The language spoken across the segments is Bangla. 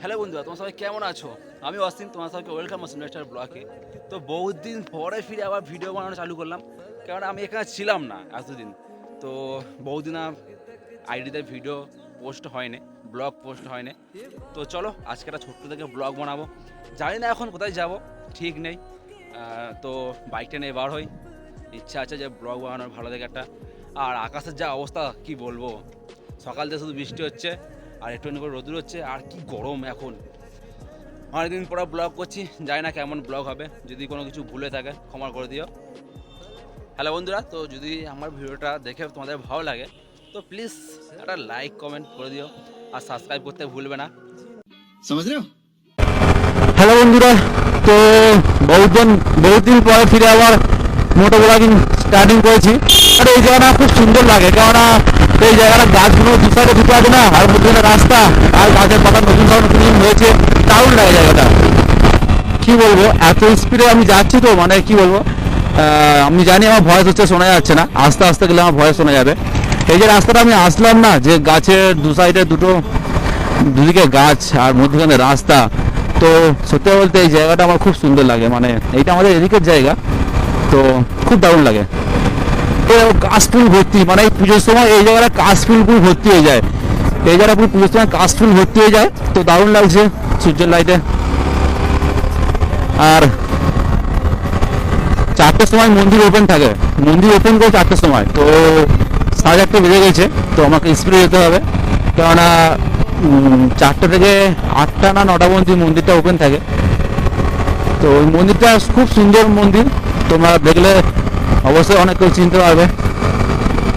হ্যালো বন্ধুরা, তোমার সবাই কেমন আছো? আমি অসীম, তোমার সবাইকে ওয়েলকাম অসীম স্টার ব্লকে তো বহুত দিন পরে ফিরে আবার ভিডিও বানানো চালু করলাম কারণ আমি এখানে ছিলাম না এতদিন। তো বহুদিন আইডিতে ভিডিও পোস্ট হয়নি ব্লগ পোস্ট হয়নি। তো চলো, আজকে একটা ছোট্ট থেকে ব্লগ বানাবো। জানি না এখন কোথায় যাব, ঠিক নেই। তো বাইকটা নিয়ে বার হই। ইচ্ছা আছে যে ব্লগ বানানোর ভালো থেকে একটা। আর আকাশের যা অবস্থা, কি বলব? সকাল থেকে শুধু বৃষ্টি হচ্ছে। আর একটু করে রোদুর হচ্ছে আর কি গরম এখন। অনেকদিন পরে ব্লগ করছি জানি না কেমন ব্লগ হবে যদি কোনো কিছু ভুলে থাকে ক্ষমা করে দিও। হ্যালো বন্ধুরা তো যদি আমার ভিডিওটা দেখে তোমাদের ভালো লাগে তো প্লিজ একটা লাইক কমেন্ট করে দিও আর সাবস্ক্রাইব করতে ভুলবে না। হ্যালো বন্ধুরা তো বহুদিন বহুদিন পরে ফিরে আবার মোটো ব্লগিং স্টার্টিং করেছি। আর এই জায়গাটা খুব সুন্দর লাগে কেননা এই জায়গাটা গাছগুলো দু সাইডে দুটো আছে না, আর মধ্যে রাস্তা, আর গাছের পাতা নতুন সব নতুন হয়েছে। দারুণ লাগে জায়গাটা। কি বলব, এত স্পিডে আমি যাচ্ছি তো মানে কি বলব আমি জানি আমার ভয়েস হচ্ছে, শোনা যাচ্ছে না। আস্তে আস্তে গেলে আমার ভয়েস শোনা যাবে। এই যে রাস্তাটা আমি আসলাম না, যে গাছের দু সাইডে দুটো, দুদিকে গাছ আর মধ্যখানে রাস্তা, তো সত্যি বলতে এই জায়গাটা আমার খুব সুন্দর লাগে। মানে এইটা আমাদের এদিকের জায়গা, তো খুব দারুণ লাগে। কাশফুল ভর্তি মানে এই পুজোর সময় এই জায়গাটা কাশফুল পুরো ভর্তি হয়ে যায়। এই জায়গাটা পুরো পুজোর সময় কাশফুল ভর্তি হয়ে যায়। তো দারুণ লাগছে সূর্যের লাইটে আর চারটের সময় মন্দির ওপেন থাকে। মন্দির ওপেন করে চারটের সময়। তো সাড়ে চারটে বেজে গেছে, তো আমাকে স্পিডে যেতে হবে। কেননা চারটে থেকে আটটা না নটা পর্যন্ত মন্দিরটা ওপেন থাকে। তো ওই মন্দিরটা খুব সুন্দর মন্দির। তোমরা দেখলে অবশ্যই অনেক কিছু চিনতে পারবে।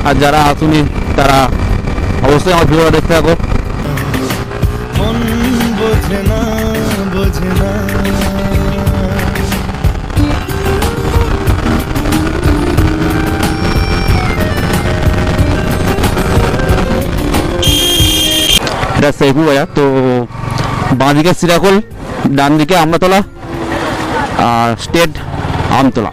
আর যারা আসুনি তারা অবশ্যই আমার ভিডিওটা দেখতে থাকো। মন বোঝে না বোঝে না। এটা বাজার তো বাঁদিকে সিরাকল ডান দিকে আমতলা আর স্টেট আমতলা।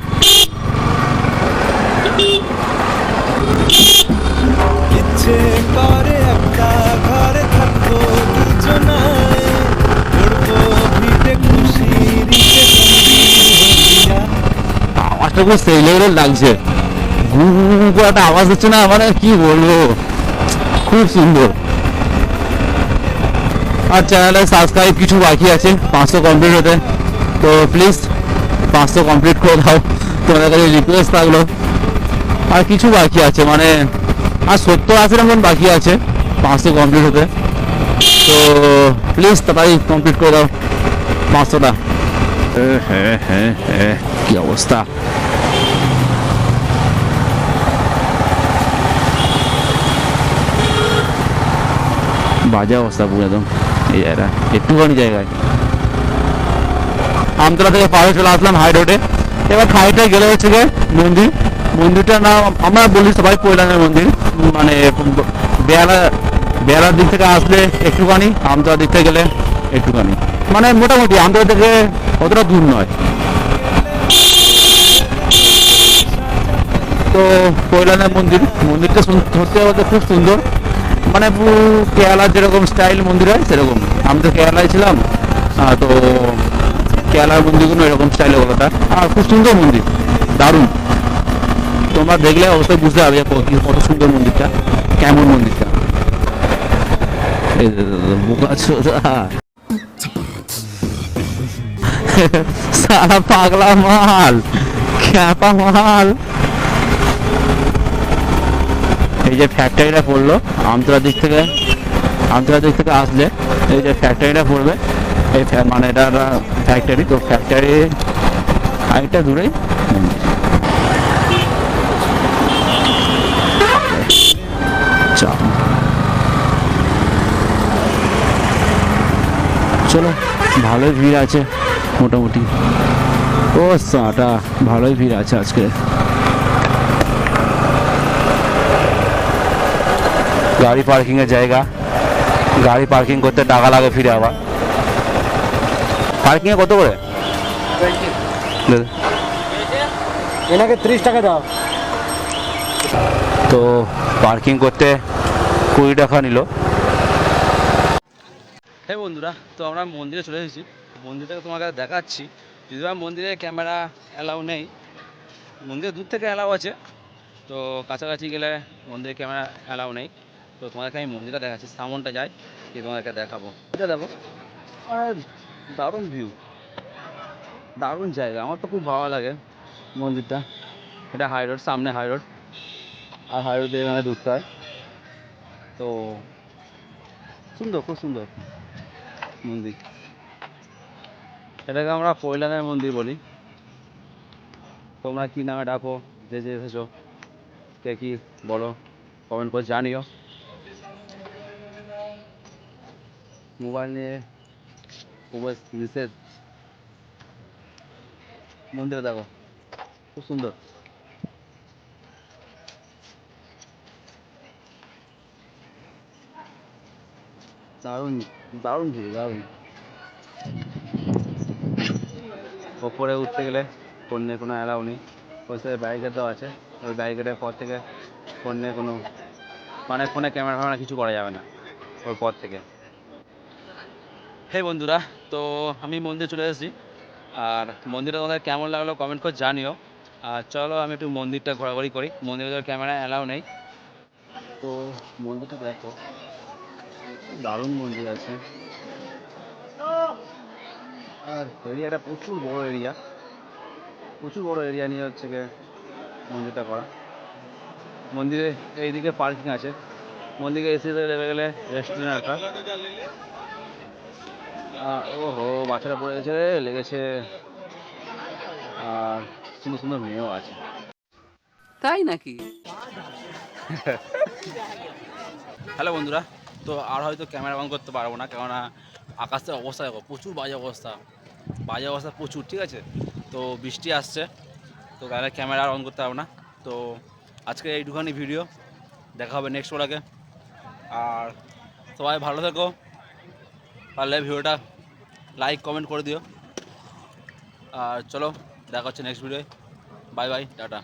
আওয়াজটা খুব সেই লাগছে। করে একটা আওয়াজ হচ্ছে না মানে কি বলব? খুব সুন্দর। আর চ্যানেলে সাবস্ক্রাইব কিছু বাকি আছে, পাঁচশো কমপ্লিট হতে। তো প্লিজ পাঁচশো কমপ্লিট করে দাও। তোমাদের কাছে রিকোয়েস্ট থাকল। আর কিছু বাকি আছে মানে আর সত্তর আশির মতন বাকি আছে, পাঁচশো কমপ্লিট হতে। তো প্লিজ তাড়াতাড়ি কমপ্লিট করে দাও, পাঁচশোটা। হ্যাঁ হ্যাঁ হ্যাঁ কি অবস্থা? বাজে অবস্থা পুরো একদম। এই জায়গাটা, একটুখানি জায়গায়। আমতলা থেকে পাহাড়ে চলে আসলাম হাই রোডে এবার হাইটে গেলে হচ্ছে মন্দির। মন্দিরটার নাম আমরা বলি সবাই কৈলানের মন্দির। মানে বেহালা বেহালার দিক থেকে আসলে একটুখানি আমতলার দিক থেকে গেলে একটুখানি। মানে মোটামুটি আমতলা থেকে অতটা দূর নয়। তো কৈলানের মন্দির, মন্দিরটা সত্যি বলতে খুব সুন্দর। মানে কেরালার যেরকম স্টাইল মন্দির হয়, সেরকম। আমি তো কেরালায় ছিলাম তো কেরালার মন্দিরগুলো এরকম স্টাইলে ওটা আর খুব সুন্দর মন্দির, দারুণ। তোমরা দেখলে অবশ্যই বুঝতে পারবে কত- সুন্দর মন্দিরটা। কেমন মন্দিরটা। সারা পাগলা মাল। খ্যাপা মাল। এই যে ফ্যাক্টরিটা পড়ল, আমতলা দিক থেকে আমতলা দিক থেকে আসলে এই যে ফ্যাক্টরিটা পড়বে। এই মানে এটা ফ্যাক্টরি তো ফ্যাক্টরি আরেকটা দূরেই। মন্দির। চল। চলো ভালোই ভিড় আছে মোটামুটি। ও সাটা ভালোই ভিড় আছে আজকে। গাড়ি পার্কিং এর জায়গা। গাড়ি পার্কিং করতে টাকা লাগে ফিরে আবার। পার্কিং এ কত করে? এনাকে ত্রিশ টাকা দাও। তো পার্কিং করতে কুড়ি টাকা নিল। হ্যাঁ বন্ধুরা, তো আমরা মন্দিরে চলে এসেছি। মন্দিরটাকে তোমাকে দেখাচ্ছি। যদিও মন্দিরে ক্যামেরা অ্যালাউ নেই মন্দিরে দূর থেকে অ্যালাউ আছে। তো কাছাকাছি গেলে মন্দিরে ক্যামেরা অ্যালাউ নেই। তো তোমাদেরকে আমি মন্দিরটা দেখাচ্ছি, সামনটা যাই দিয়ে তোমাদেরকে দেখাবো। এটা দেখো, আর দারুণ ভিউ দারুণ জায়গা। আমার তো খুব ভালো লাগে মন্দিরটা। এটা হাই রোড সামনে হাই রোড আর হাই রোড দিয়ে এখানে ঢুকতে হয় তো সুন্দর খুব সুন্দর। মন্দির। এটাকে আমরা পৈলানের মন্দির বলি। তোমরা কি নামে ডাকো যে যে এসেছ কে কি বলো কমেন্ট করে জানিও। মোবাইল নিয়ে মোবাইল নিষেধ। মন্দিরে দেখো খুব সুন্দর। দারুণ দারুণ ভিউ দারুণ। ওপরে উঠতে গেলে ফোন নিয়ে কোনো অ্যালাউ নেই। ওই সাথে ব্যারিকেড দেওয়া আছে। ওই ব্যারিকেডের পর থেকে ফোন নিয়ে কোনো মানে ফোনে ক্যামেরা ফ্যামেরা কিছু করা যাবে না ওর পর থেকে। হে বন্ধুরা তো আমি মন্দিরে চলে এসেছি। আর মন্দিরটা তোমাদের কেমন লাগল কমেন্ট করে জানিও। আর চলো আমি একটু মন্দিরটা ঘোরাঘুরি করি। মন্দিরে তো ক্যামেরা অ্যালাউ নেই। তো মন্দিরটা দেখো। দারুণ মন্দির আছে। আর এরিয়াটা প্রচুর বড় এরিয়া। প্রচুর বড় এরিয়া নিয়ে হচ্ছে গিয়ে মন্দিরটা করা। মন্দিরে এইদিকে পার্কিং আছে। মন্দিরে এসে লেগে গেলে রেস্টুরেন্ট একটা ও হো বাচ্চাটা পড়ে গেছে লেগেছে। আর সুন্দর সুন্দর মেয়েও আছে। তাই নাকি? হ্যালো বন্ধুরা। তো আর হয়তো ক্যামেরা অন করতে পারব না, কেননা আকাশের অবস্থা দেখো, প্রচুর বাজে অবস্থা। বাজে অবস্থা প্রচুর, ঠিক আছে? তো বৃষ্টি আসছে, তো তাহলে ক্যামেরা আর অন করতে পারব না। তো আজকে এইটুখানি ভিডিও, দেখা হবে নেক্সট ওরাকে আর সবাই ভালো থেকো, পারলে ভিডিওটা লাইক কমেন্ট করে দিও। আর চলো, দেখা হচ্ছে next video bye bye tata.